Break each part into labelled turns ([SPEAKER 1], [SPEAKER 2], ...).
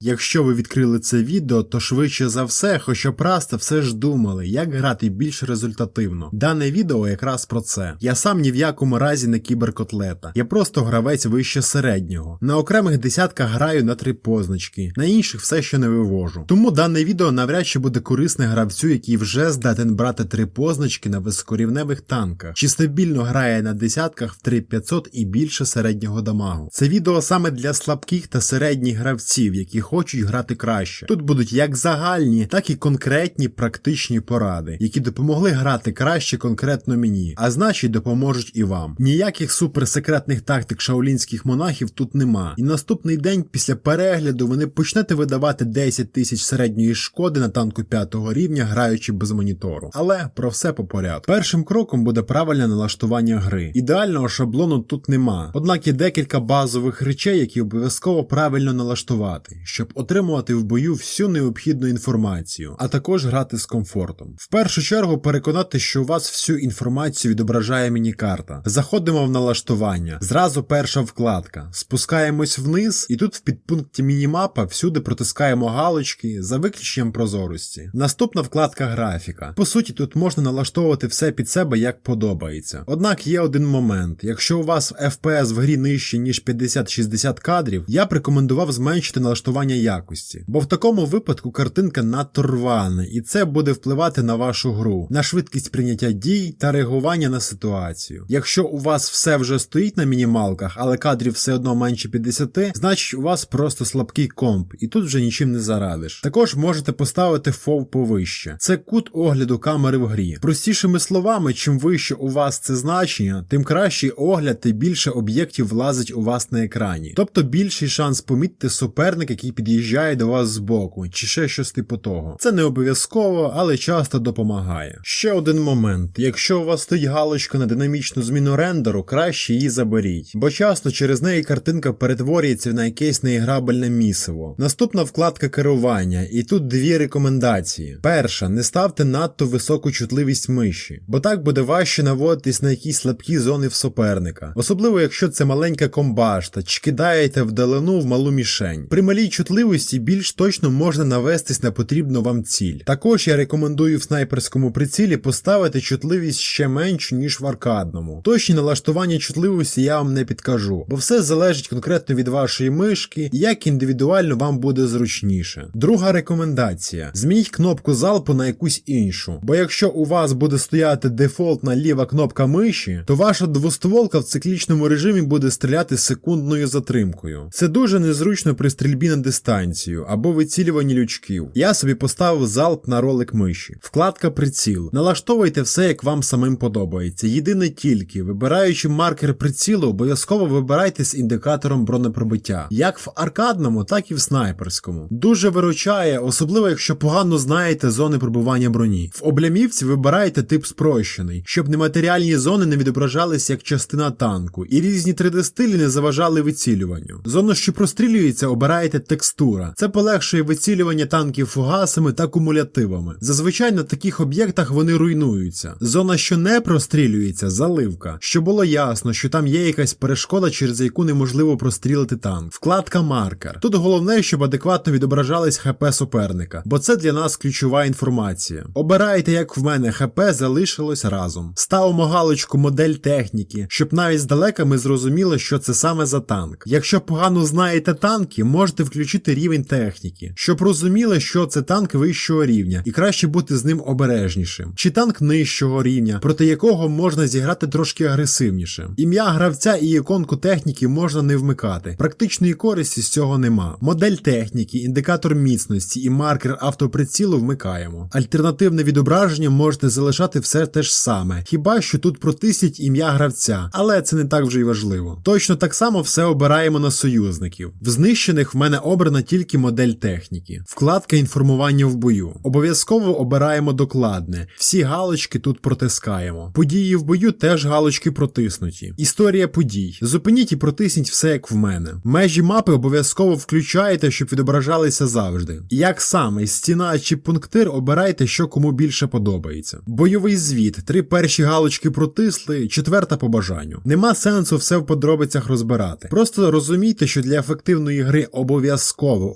[SPEAKER 1] Якщо ви відкрили це відео, то швидше за все, раз та все ж думали, як грати більш результативно. Дане відео якраз про це. Я сам ні в якому разі не кіберкотлета. Я просто гравець вище середнього. На окремих десятках граю на три позначки, на інших все ще не вивожу. Тому дане відео навряд чи буде корисне гравцю, який вже здатен брати три позначки на високорівневих танках, чи стабільно грає на десятках в 3500 і більше середнього дамагу. Це відео саме для слабких та середніх гравців, які хочуть грати краще. Тут будуть як загальні, так і конкретні практичні поради, які допомогли грати краще конкретно мені, а значить допоможуть і вам. Ніяких суперсекретних тактик шаолінських монахів тут нема. І наступний день після перегляду вони почнете видавати 10 тисяч середньої шкоди на танку 5 рівня, граючи без монітору. Але про все по порядку. Першим кроком буде правильне налаштування гри. Ідеального шаблону тут нема. Однак є декілька базових речей, які обов'язково правильно налаштувати, щоб отримувати в бою всю необхідну інформацію, а також грати з комфортом. В першу чергу переконати, що у вас всю інформацію відображає міні-карта. Заходимо в налаштування. Зразу перша вкладка. Спускаємось вниз, і тут в підпункті мінімапа всюди протискаємо галочки за виключенням прозорості. Наступна вкладка графіка. По суті, тут можна налаштовувати все під себе як подобається. Однак є один момент: якщо у вас FPS в грі нижче ніж 50-60 кадрів, я б рекомендував зменшити налаштування якості, бо в такому випадку картинка надто рвана, і це буде впливати на вашу гру, на швидкість прийняття дій та реагування на ситуацію. Якщо у вас все вже стоїть на мінімалках, але кадрів все одно менше 50, значить у вас просто слабкий комп, і тут вже нічим не зарадиш. Також можете поставити фов повище. Це кут огляду камери в грі. Простішими словами, чим вище у вас це значення, тим кращий огляд і більше об'єктів влазить у вас на екрані. Тобто більший шанс помітити суперник, який під'їжджає до вас збоку, чи ще щось типу того. Це не обов'язково, але часто допомагає. Ще один момент: якщо у вас стоїть галочка на динамічну зміну рендеру, краще її заберіть, бо часто через неї картинка перетворюється на якесь неіграбельне місиво. Наступна вкладка керування, і тут дві рекомендації. Перша, не ставте надто високу чутливість миші, бо так буде важче наводитись на якісь слабкі зони в суперника, особливо якщо це маленька комбашта, чи кидаєте вдалину в малу мішень. При малій чутливості більш точно можна навестись на потрібну вам ціль. Також я рекомендую в снайперському прицілі поставити чутливість ще меншу, ніж в аркадному. Точні налаштування чутливості я вам не підкажу, бо все залежить конкретно від вашої мишки, як індивідуально вам буде зручніше. Друга рекомендація: змініть кнопку залпу на якусь іншу, бо якщо у вас буде стояти дефолтна ліва кнопка миші, то ваша двостволка в циклічному режимі буде стріляти секундною затримкою. Це дуже незручно при стрільбі на дистанцію або вицілюванні лючків. Я собі поставив залп на ролик миші. Вкладка приціл. Налаштовуйте все, як вам самим подобається. Єдине тільки, вибираючи маркер прицілу, обов'язково вибирайте з індикатором бронепробиття, як в аркадному, так і в снайперському. Дуже виручає, особливо якщо погано знаєте зони пробування броні. В облямівці вибирайте тип спрощений, щоб нематеріальні зони не відображались як частина танку, і різні 3D-стилі не заважали вицілюванню. Зону, що прострілюється, обираєте текстура. Це полегшує вицілювання танків фугасами та кумулятивами. Зазвичай на таких об'єктах вони руйнуються. Зона, що не прострілюється, заливка. Щоб було ясно, що там є якась перешкода, через яку неможливо прострілити танк. Вкладка маркер. Тут головне, щоб адекватно відображались ХП суперника, бо це для нас ключова інформація. Обирайте, як в мене, ХП залишилось разом. Ставимо галочку модель техніки, щоб навіть здалека ми зрозуміли, що це саме за танк. Якщо погано знаєте танки, можете включити рівень техніки, щоб розуміли, що це танк вищого рівня, і краще бути з ним обережнішим. Чи танк нижчого рівня, проти якого можна зіграти трошки агресивніше. Ім'я гравця і іконку техніки можна не вмикати. Практичної користі з цього нема. Модель техніки, індикатор міцності і маркер автоприцілу вмикаємо. Альтернативне відображення можете залишати все те ж саме, хіба що тут протисніть ім'я гравця, але це не так вже й важливо. Точно так само все обираємо на союзників. В знищених в мене обрана тільки модель техніки. Вкладка інформування в бою. Обов'язково обираємо докладне. Всі галочки тут протискаємо. Події в бою теж галочки протиснуті. Історія подій. Зупиніть і протисніть все як в мене. Межі мапи обов'язково включаєте, щоб відображалися завжди. Як саме стіна чи пунктир обирайте, що кому більше подобається. Бойовий звіт. Три перші галочки протисли, четверта по бажанню. Нема сенсу все в подробицях розбирати. Просто розумійте, що для ефективної гри обов'язково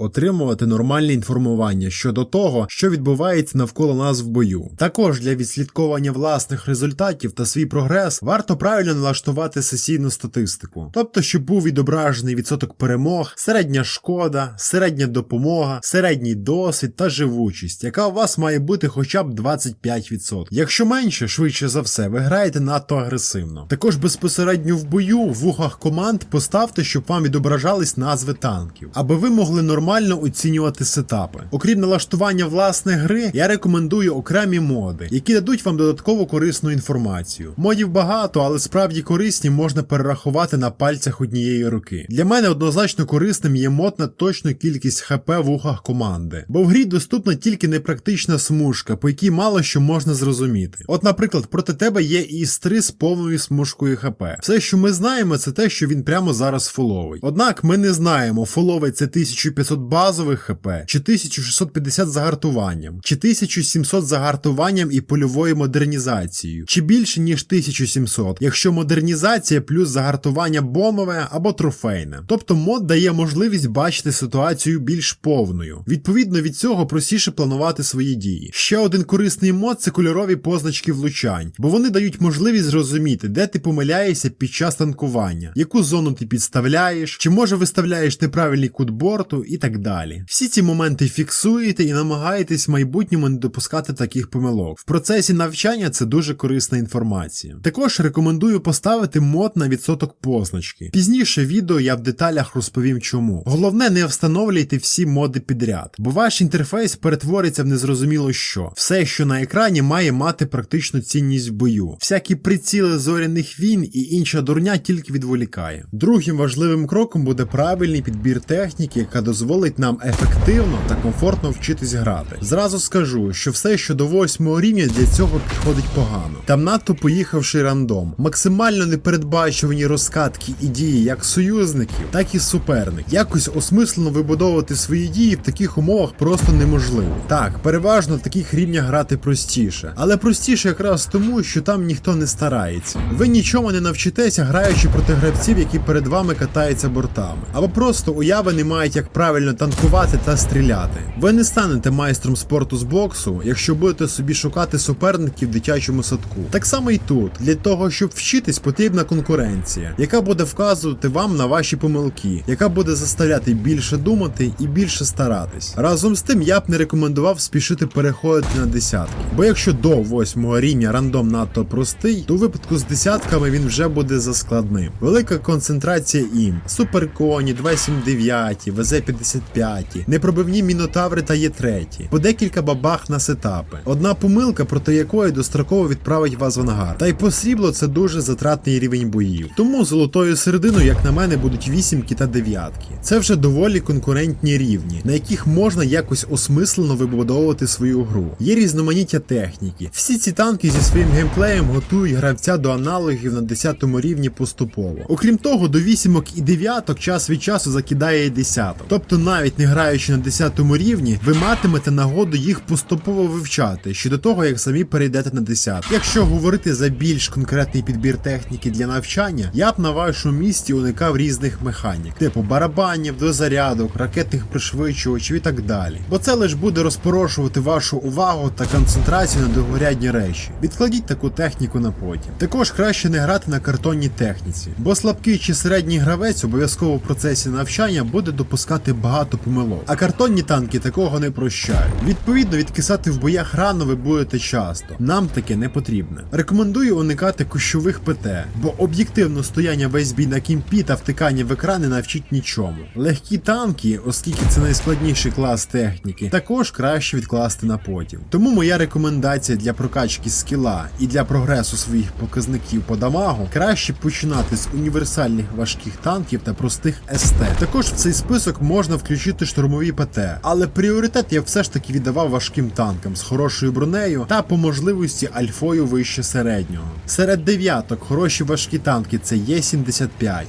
[SPEAKER 1] отримувати нормальне інформування щодо того, що відбувається навколо нас в бою. Також для відслідковування власних результатів та свій прогрес варто правильно налаштувати сесійну статистику, тобто, щоб був відображений відсоток перемог, середня шкода, середня допомога, середній досвід та живучість, яка у вас має бути хоча б 25%. Якщо менше, швидше за все, ви граєте надто агресивно. Також безпосередньо в бою в вухах команд поставте, щоб вам відображались назви танків, аби ви могли нормально оцінювати сетапи. Окрім налаштування власної гри, я рекомендую окремі моди, які дадуть вам додатково корисну інформацію. Модів багато, але справді корисні можна перерахувати на пальцях однієї руки. Для мене однозначно корисним є мод на точну кількість ХП в ухах команди, бо в грі доступна тільки непрактична смужка, по якій мало що можна зрозуміти. От, наприклад, проти тебе є ІС-3 з повною смужкою ХП. Все, що ми знаємо, це те, що він прямо зараз фоловий. Однак ми не знаємо, фоловий це 1500 базових ХП, чи 1650 загартуванням, чи 1700 загартуванням і польовою модернізацією, чи більше ніж 1700, якщо модернізація плюс загартування бомове або трофейне. Тобто мод дає можливість бачити ситуацію більш повною. Відповідно від цього простіше планувати свої дії. Ще один корисний мод це кольорові позначки влучань, бо вони дають можливість зрозуміти, де ти помиляєшся під час танкування, яку зону ти підставляєш, чи може виставляєш неправильний кут борту і так далі. Всі ці моменти фіксуєте і намагаєтесь в майбутньому не допускати таких помилок. В процесі навчання це дуже корисна інформація. Також рекомендую поставити мод на відсоток позначки. Пізніше відео я в деталях розповім чому. Головне, не встановлюйте всі моди підряд, бо ваш інтерфейс перетвориться в незрозуміло що. Все, що на екрані, має мати практичну цінність в бою. Всякі приціли зоряних війн і інша дурня тільки відволікає. Другим важливим кроком буде правильний підбір техніки, яка дозволить нам ефективно та комфортно вчитись грати. Зразу скажу, що все, що до восьмого рівня для цього підходить погано. Там надто поїхавши рандом, максимально непередбачувані розкатки і дії як союзників, так і суперників. Якось осмислено вибудовувати свої дії в таких умовах просто неможливо. Так, переважно в таких рівнях грати простіше, але простіше якраз тому, що там ніхто не старається. Ви нічому не навчитеся, граючи проти гравців, які перед вами катаються бортами, або просто уяви не мають, як правильно танкувати та стріляти. Ви не станете майстром спорту з боксу, якщо будете собі шукати суперників в дитячому садку. Так само і тут, для того, щоб вчитись, потрібна конкуренція, яка буде вказувати вам на ваші помилки, яка буде заставляти більше думати і більше старатись. Разом з тим я б не рекомендував спішити переходити на десятки, бо якщо до восьмого рівня рандом надто простий, то у випадку з десятками він вже буде заскладним. Велика концентрація ім, суперконі, 279, ВЗ-55, непробивні мінотаври та Є3, по декілька бабах на сетапи. Одна помилка, проти якої достроково відправить вас в ангар. Та й по срібло це дуже затратний рівень боїв. Тому золотою серединою, як на мене, будуть вісімки та дев'ятки. Це вже доволі конкурентні рівні, на яких можна якось осмислено вибудовувати свою гру. Є різноманіття техніки. Всі ці танки зі своїм геймплеєм готують гравця до аналогів на 10 рівні поступово. Окрім того, до вісімок і дев'яток час від часу закидає і десяток. Тобто, навіть не граючи на 10 рівні, ви матимете нагоду їх поступово вивчати ще до того, як самі перейдете на 10. Якщо говорити за більш конкретний підбір техніки для навчання, я б на вашому місці уникав різних механік, типу барабанів, дозарядок, ракетних пришвидшувачів і так далі. Бо це лише буде розпорошувати вашу увагу та концентрацію на другорядні речі. Відкладіть таку техніку на потім. Також краще не грати на картонній техніці, бо слабкий чи середній гравець обов'язково в процесі навчання буде допускати багато помилок. А картонні танки такого не прощають. Відповідно, відкисати в боях рано ви будете часто. Нам таке не потрібне. Рекомендую уникати кущових ПТ, бо об'єктивно стояння весь бій на кімпі та втикання в екран не навчить нічому. Легкі танки, оскільки це найскладніший клас техніки, також краще відкласти на потім. Тому моя рекомендація для прокачки скіла і для прогресу своїх показників по дамагу краще починати з універсальних важких танків та простих СТ. Також в цей список можна включити штурмові ПТ, але пріоритет я все ж таки віддавав важким танкам з хорошою бронею та по можливості альфою вище середнього. Серед дев'яток хороші важкі танки це Є75,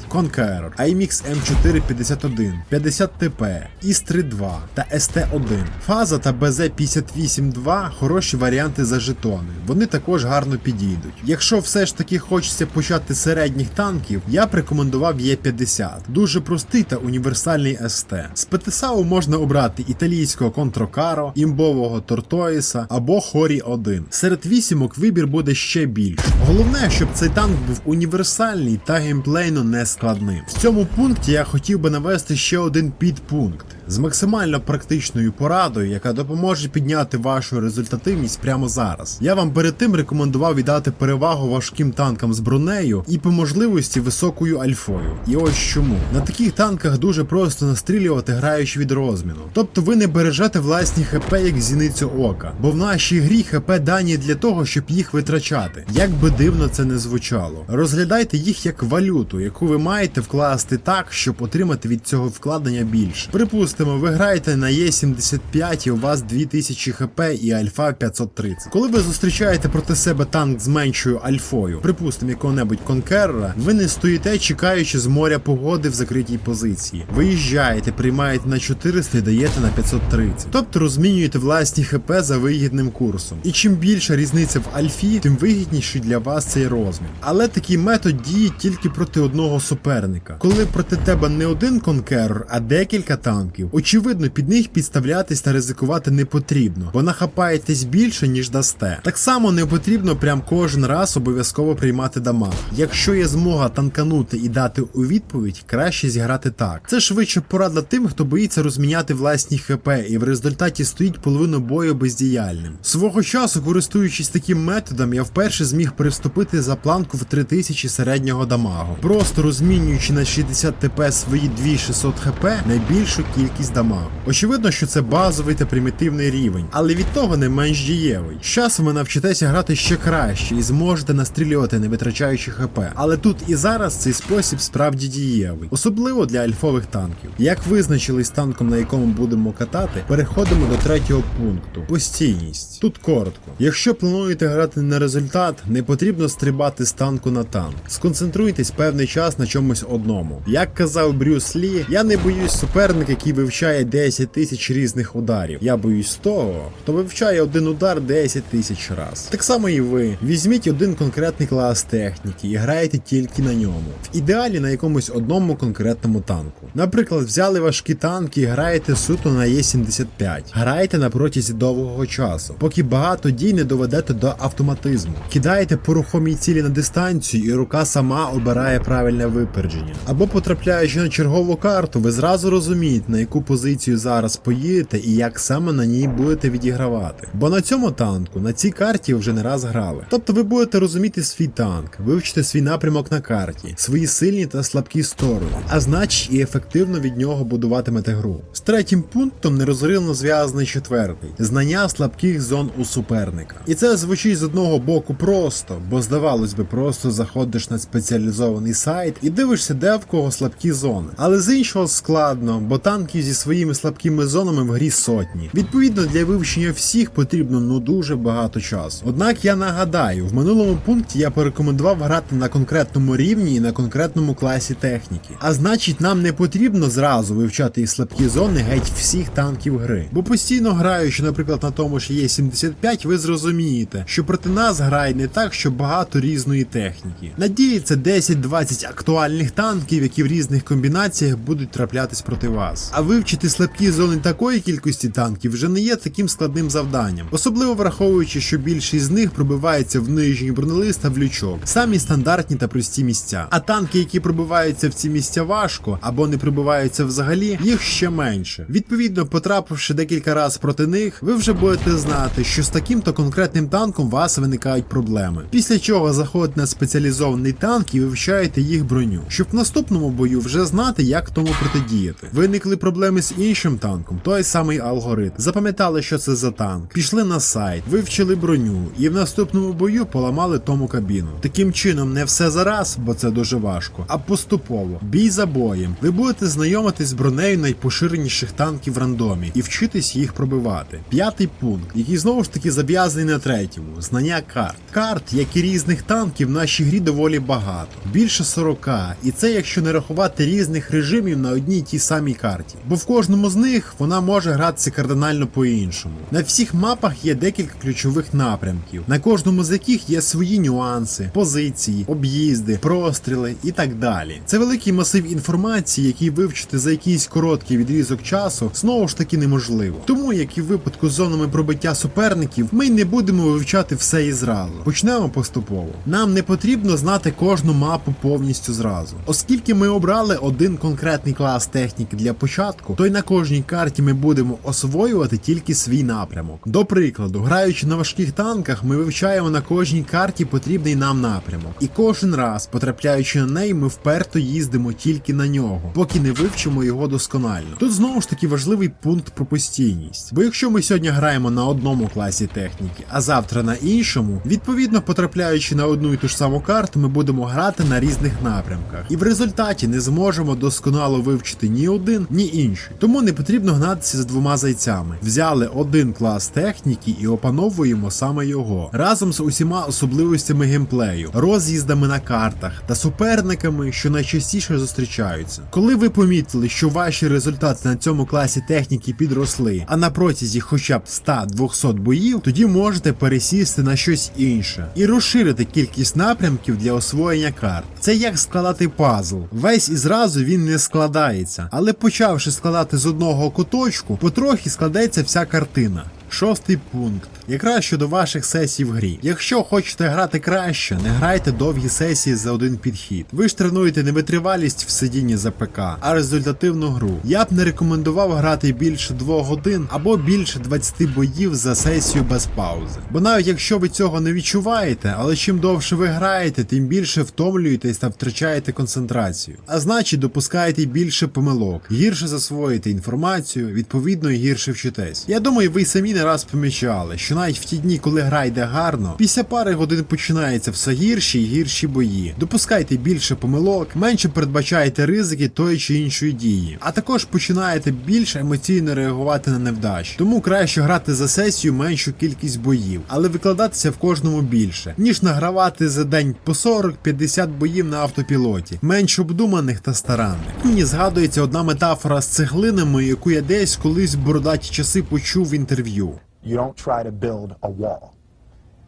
[SPEAKER 1] Conqueror, AMX M451, 50 ТП, ІС-32 та СТ-1. Фаза та БЗ-58-2 хороші варіанти за жетони. Вони також гарно підійдуть. Якщо все ж таки хочеться почати середніх танків, я б рекомендував Є50. Дуже простий та універсальний СТ. З ПТСАУ можна обрати італійського Контрокаро, імбового Тортоїса або Хорі 1. Серед вісімок вибір буде ще більше. Головне, щоб цей танк був універсальний та геймплейно нескладним. В цьому пункті я хотів би навести ще один підпункт з максимально практичною порадою, яка допоможе підняти вашу результативність прямо зараз. Я вам перед тим рекомендував віддати перевагу важким танкам з бронею і по можливості високою альфою. І ось чому на таких танках дуже просто настрілювати, граючи від розміну. Тобто ви не бережете власні ХП як зіницю ока, бо в нашій грі ХП дані для того, щоб їх витрачати. Як би дивно це не звучало. Розглядайте їх як валюту, яку ви маєте вкласти так, щоб отримати від цього вкладення більше. Припустимо, ви граєте на Е75 і у вас 2000 хп і альфа 530. Коли ви зустрічаєте проти себе танк з меншою альфою, припустимо, якого-небудь конкерера, ви не стоїте, чекаючи з моря погоди в закритій позиції. Виїжджаєте, приймаєте на 400 і даєте на 530. Тобто розмінюєте власні хп за вигідним курсом. І чим більша різниця в альфі, тим вигідніший для вас цей розмін. Але такий метод діє тільки проти одного суперника. Коли проти тебе не один конкерер, а декілька танків, очевидно, під них підставлятись та ризикувати не потрібно, бо нахапаєтесь більше, ніж дасте. Так само не потрібно прям кожен раз обов'язково приймати дамаг. Якщо є змога танканути і дати у відповідь, краще зіграти так. Це швидше порада тим, хто боїться розміняти власні ХП і в результаті стоїть половину бою бездіяльним. Свого часу, користуючись таким методом, я вперше зміг переступити за планку в 3000 середнього дамагу, просто розмінюючи на 60 ТП свої 2600 хп найбільшу кількість дамагу. Очевидно, що це базовий та примітивний рівень, але від того не менш дієвий. З часом ви навчитеся грати ще краще і зможете настрілювати, не витрачаючи хп. Але тут і зараз цей спосіб справді дієвий, особливо для альфових танків. Як визначились танком, на якому будемо катати, переходимо до третього пункту постійність. Тут коротко. Якщо плануєте грати на результат, не потрібно стрибати з танку на танк. Сконцентруйтесь певний час на чомусь одному. Як казав Брюс Лі, я не боюсь суперника, який вивчає 10 тисяч різних ударів. Я боюсь того, хто вивчає один удар 10 тисяч раз. Так само і ви. Візьміть один конкретний клас техніки і граєте тільки на ньому. В ідеалі на якомусь одному конкретному танку. Наприклад, взяли важкі танки і граєте суто на Е75. Граєте на протязі довгого часу, поки багато дій не доведете до автоматизму. Кидаєте по рухомій цілі на дистанцію, і рука сама обирає правильне випередження. Або потрапляючи на чергову карту, ви зразу розумієте, на яку позицію зараз поїдете і як саме на ній будете відігравати. Бо на цьому танку, на цій карті вже не раз грали. Тобто ви будете розуміти свій танк, вивчити свій напрямок на карті, свої сильні та слабкі сторони, а значить і ефективно від нього будуватимете гру. З третім пунктом нерозривно зв'язаний четвертий знання слабких зон у суперника. І це звучить з одного боку просто, бо здавалось би, просто заходиш на спеціалізований сайт і дивишся, де в кого слабкі зони. Але з іншого складно, бо зі своїми слабкими зонами в грі сотні. Відповідно, для вивчення всіх потрібно ну дуже багато часу. Однак я нагадаю, в минулому пункті я порекомендував грати на конкретному рівні і на конкретному класі техніки. А значить, нам не потрібно зразу вивчати і слабкі зони геть всіх танків гри. Бо постійно граючи, наприклад, на тому ж є 75, ви зрозумієте, що проти нас грає не так, що багато різної техніки. Надіється 10-20 актуальних танків, які в різних комбінаціях будуть траплятись проти вас. А вивчити слабкі зони такої кількості танків вже не є таким складним завданням, особливо враховуючи, що більшість з них пробивається в нижній бронелист та в лючок, самі стандартні та прості місця. А танки, які пробиваються в ці місця важко або не пробиваються взагалі, їх ще менше. Відповідно, потрапивши декілька разів проти них, ви вже будете знати, що з таким-то конкретним танком у вас виникають проблеми. Після чого заходите на спеціалізований танк і вивчаєте їх броню, щоб в наступному бою вже знати, як тому протидіяти. Виникли проблеми з іншим танком, той самий алгоритм. Запам'ятали, що це за танк, пішли на сайт, вивчили броню і в наступному бою поламали тому кабіну. Таким чином, не все зараз, бо це дуже важко, а поступово, бій за боєм. Ви будете знайомитись з бронею найпоширеніших танків в рандомі і вчитись їх пробивати. П'ятий пункт, який знову ж таки зав'язаний на третьому знання карт. Карт, як і різних танків, в нашій грі доволі багато, більше 40, і це якщо не рахувати різних режимів на одній тій самій карті. Бо в кожному з них вона може гратися кардинально по-іншому. На всіх мапах є декілька ключових напрямків, на кожному з яких є свої нюанси, позиції, об'їзди, простріли і так далі. Це великий масив інформації, який вивчити за якийсь короткий відрізок часу знову ж таки неможливо. Тому, як і в випадку з зонами пробиття суперників, ми не будемо вивчати все і зразу. Почнемо поступово. Нам не потрібно знати кожну мапу повністю зразу. Оскільки ми обрали один конкретний клас техніки для початку, то й на кожній карті ми будемо освоювати тільки свій напрямок. До прикладу, граючи на важких танках, ми вивчаємо на кожній карті потрібний нам напрямок. І кожен раз, потрапляючи на неї, ми вперто їздимо тільки на нього, поки не вивчимо його досконально. Тут знову ж таки важливий пункт про постійність. Бо якщо ми сьогодні граємо на одному класі техніки, а завтра на іншому, відповідно потрапляючи на одну і ту ж саму карту, ми будемо грати на різних напрямках. І в результаті не зможемо досконало вивчити ні один, ні інший. Тому не потрібно гнатися з двома зайцями. Взяли один клас техніки і опановуємо саме його разом з усіма особливостями геймплею, роз'їздами на картах та суперниками, що найчастіше зустрічаються. Коли ви помітили, що ваші результати на цьому класі техніки підросли, а на протязі хоча б 100-200 боїв, тоді можете пересісти на щось інше і розширити кількість напрямків для освоєння карт. Це як складати пазл. Весь і зразу він не складається, але почавши складати з одного куточку, потрохи складеться вся картина. Шостий пункт. Якраз щодо ваших сесій в грі. Якщо хочете грати краще, не грайте довгі сесії за один підхід. Ви ж тренуєте не витривалість в сидінні за ПК, а результативну гру. Я б не рекомендував грати більше 2 годин або більше 20 боїв за сесію без паузи. Бо навіть якщо ви цього не відчуваєте, але чим довше ви граєте, тим більше втомлюєтесь та втрачаєте концентрацію. А значить, допускаєте більше помилок, гірше засвоїте інформацію, відповідно гірше вчитесь. Я думаю, ви самі не раз помічали, що навіть в ті дні, коли гра йде гарно, після пари годин починається все гірші і гірші бої. Допускайте більше помилок, менше передбачаєте ризики тої чи іншої дії, а також починаєте більш емоційно реагувати на невдачі. Тому краще грати за сесію меншу кількість боїв, але викладатися в кожному більше, ніж награвати за день по 40-50 боїв на автопілоті, менш обдуманих та старанних. Мені згадується одна метафора з цеглинами, яку я десь колись в бородаті часи почув в інтерв'ю.
[SPEAKER 2] You don't try to build a wall.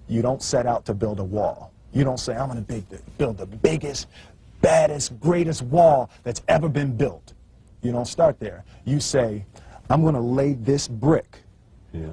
[SPEAKER 2] You don't set out to build a wall. You don't say, I'm going to build the biggest, baddest, greatest wall that's ever been built. You don't start there. You say, I'm going to lay this brick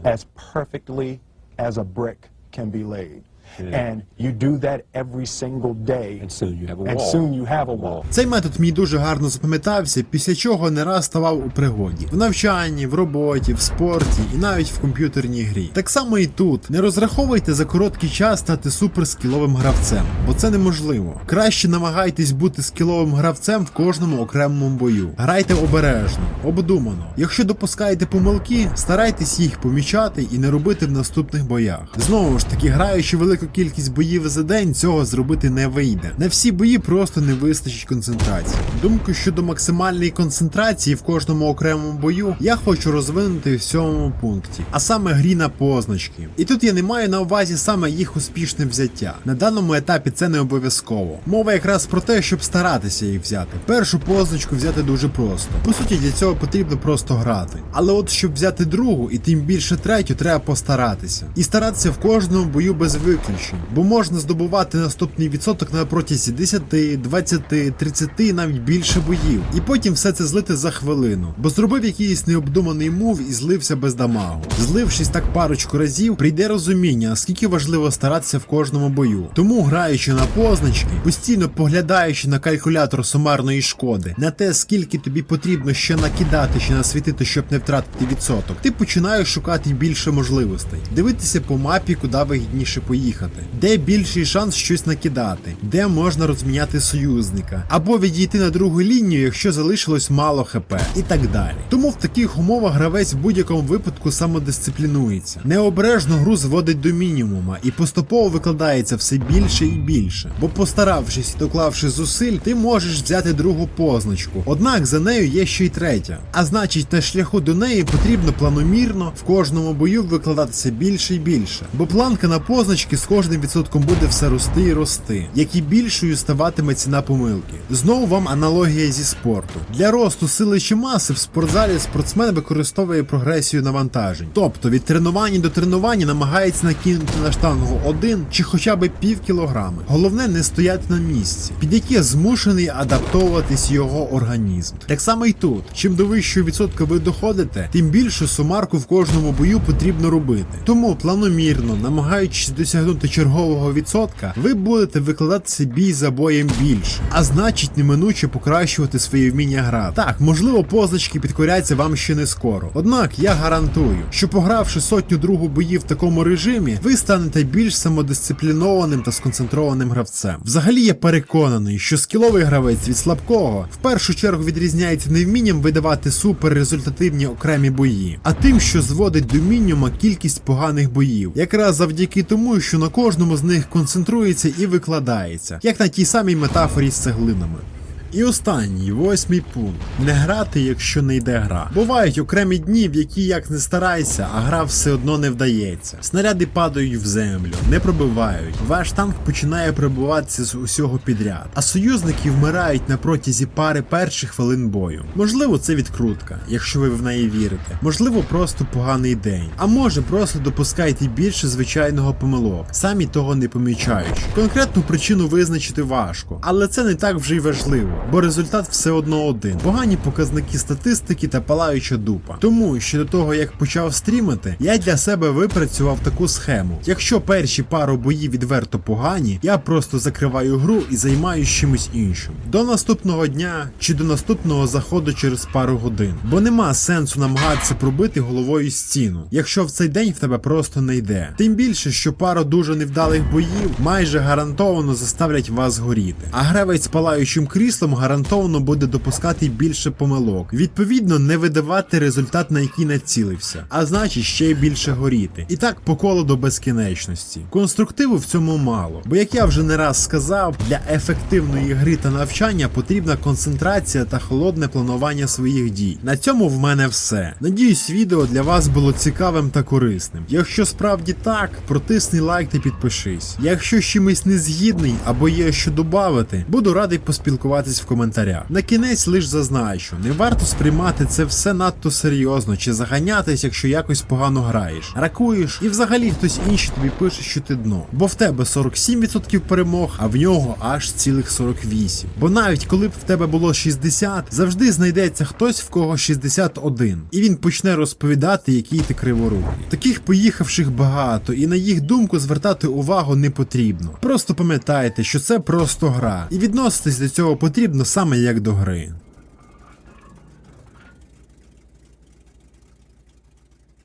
[SPEAKER 2] as perfectly as a brick can be laid. And you do that every single day.
[SPEAKER 3] And soon you have a
[SPEAKER 2] And soon you have a wall.
[SPEAKER 1] Цей метод мені дуже гарно запам'ятався, після чого не раз ставав у пригоді в навчанні, в роботі, в спорті і навіть в комп'ютерній грі. Так само і тут не розраховуйте за короткий час стати суперскіловим гравцем, бо це неможливо. Краще намагайтесь бути скіловим гравцем в кожному окремому бою. Грайте обережно, обдумано. Якщо допускаєте помилки, старайтесь їх помічати і не робити в наступних боях. Знову ж таки, граючи велику кількість боїв за день, цього зробити не вийде. На всі бої просто не вистачить концентрації. Думку щодо максимальної концентрації в кожному окремому бою я хочу розвинути в сьомому пункті, а саме грі на позначки. І тут я не маю на увазі саме їх успішне взяття. На даному етапі це не обов'язково. Мова якраз про те, щоб старатися їх взяти. Першу позначку взяти дуже просто. По суті, для цього потрібно просто грати. Але от щоб взяти другу і тим більше третю, треба постаратися. І старатися в кожному бою без виключень, бо можна здобувати наступний відсоток на протязі 10, 20, 30 і навіть більше боїв. І потім все це злити за хвилину, бо зробив якийсь необдуманий мув і злився без дамагу. Злившись так парочку разів, прийде розуміння, наскільки важливо старатися в кожному бою. Тому, граючи на позначки, постійно поглядаючи на калькулятор сумарної шкоди, на те, скільки тобі потрібно ще накидати чи насвітити, щоб не втратити відсоток, ти починаєш шукати більше можливостей, дивитися по мапі, куди вигідніше поїхати, де більший шанс щось накидати, де можна розміняти союзника, або відійти на другу лінію, якщо залишилось мало хп, і так далі. Тому в таких умовах гравець в будь-якому випадку самодисциплінується. Необережно гру зводить до мінімума і поступово викладається все більше і більше. Бо постаравшись і доклавши зусиль, ти можеш взяти другу позначку. Однак за нею є ще й третя. А значить, на шляху до неї потрібно планомірно в кожному бою викладатися більше і більше. Бо планка на позначки кожним відсотком буде все рости і рости, як і більшою ставатиме ціна помилки. Знову вам аналогія зі спорту. Для росту сили чи маси в спортзалі спортсмен використовує прогресію навантажень. Тобто від тренування до тренування намагається накинути на штангу один чи хоча б пів кілограми. Головне не стояти на місці, під яке змушений адаптовуватись його організм. Так само і тут. Чим до вищого відсотка ви доходите, тим більше сумарку в кожному бою потрібно робити. Тому планомірно, намагаючись досягнути чергового відсотка, ви будете викладатися бій за боєм більше, а значить неминуче покращувати свої вміння грати. Так, можливо, позначки підкоряться вам ще не скоро. Однак я гарантую, що погравши сотню другу боїв в такому режимі, ви станете більш самодисциплінованим та сконцентрованим гравцем. Взагалі я переконаний, що скіловий гравець від слабкого в першу чергу відрізняється не вмінням видавати суперрезультативні окремі бої, а тим, що зводить до мінімума кількість поганих боїв, якраз завдяки тому, що на кожному з них концентрується і викладається, як на тій самій метафорі з цеглинами. І останній, восьмий пункт. Не грати, якщо не йде гра. Бувають окремі дні, в які як не старайся, а гра все одно не вдається. Снаряди падають в землю, не пробивають. Ваш танк починає пробиватися з усього підряд, а союзники вмирають на протязі пари перших хвилин бою. Можливо, це відкрутка, якщо ви в неї вірите. Можливо, просто поганий день. А може, просто допускаєте більше звичайного помилок, самі того не помічаючи. Конкретну причину визначити важко, але це не так вже й важливо бо результат все одно один: погані показники статистики та палаюча дупа. Тому ще до того як почав стрімити, я для себе випрацював таку схему. Якщо перші пару боїв відверто погані, я просто закриваю гру і займаюсь чимось іншим. До наступного дня чи до наступного заходу через пару годин. Бо нема сенсу намагатися пробити головою стіну, якщо в цей день в тебе просто не йде. Тим більше, що пару дуже невдалих боїв майже гарантовано заставлять вас горіти. А гравець з палаючим кріслом гарантовано буде допускати більше помилок. Відповідно, не видавати результат, на який націлився, а значить ще й більше горіти. І так по колу до безкінечності. Конструктиву в цьому мало, бо як я вже не раз сказав, для ефективної гри та навчання потрібна концентрація та холодне планування своїх дій. На цьому в мене все. Надіюсь, відео для вас було цікавим та корисним. Якщо справді так, протисни лайк та підпишись. Якщо чимось не згідний або є що додати, буду радий поспілкуватись в коментарях. На кінець лиш зазначу, не варто сприймати це все надто серйозно чи заганятись, якщо якось погано граєш, ракуєш, і взагалі хтось інший тобі пише, що ти дно. Бо в тебе 47% перемог, а в нього аж цілих 48. Бо навіть коли б в тебе було 60, завжди знайдеться хтось, в кого 61, і він почне розповідати, який ти криворукий. Таких поїхавших багато, і на їх думку звертати увагу не потрібно. Просто пам'ятайте, що це просто гра, і відноситись до цього потрібно саме як до гри.